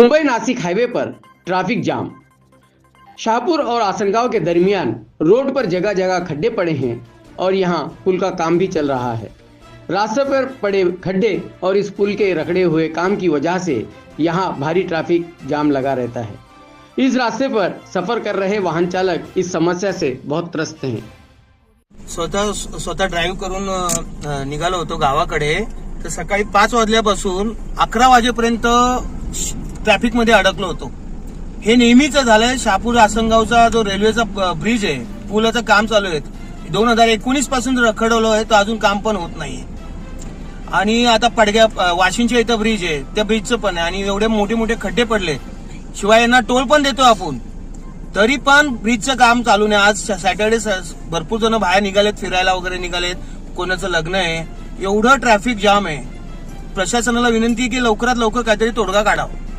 Mumbai Nashik highway पर traffic jam. Shahpur और आसनगांव के दरमियान रोड पर जगह जगह खड्डे पड़े हैं और यहाँ पुल का काम भी चल रहा है। रास्ते पर पड़े खड्डे और इस पुल के रखड़े हुए काम की वजह से यहाँ भारी ट्रैफ़िक जाम लगा रहता है। इस रास्ते पर सफ़र कर रहे वाहन चालक इस समस्या से बहुत त्रस्त हैं। स्वतः स्वतः ड्राईव्ह करून निघालो होतो गावाकडे. तर सकाळी पाच वाजल्यापासून अकरा वाजेपर्यंत ट्रॅफिकमध्ये अडकलो होतो. हे नेहमीच झालंय. शहापूर आसनगावचा जो रेल्वेचा ब्रिज आहे पुलाचं काम चालू आहे. दोन हजार एकोणीसपासून रखडवलं आहे तर अजून काम पण होत नाही. आणि आता पडग्या अ, वाशिंच्या इथं ब्रिज आहे. त्या ब्रिजचं पण आहे. आणि एवढे मोठे मोठे खड्डे पडले. शिवाय यांना टोल पण देतो आपण. तरी पण ब्रिजचं काम चालू नाही. आज सॅटर्डे भरपूर जण बाहेर निघालेत फिरायला वगैरे निघालेत. कोणाचं लग्न आहे. एवढं ट्रॅफिक जाम आहे. प्रशासनाला विनंती आहे की लवकरात लवकर काहीतरी तोडगा काढावा.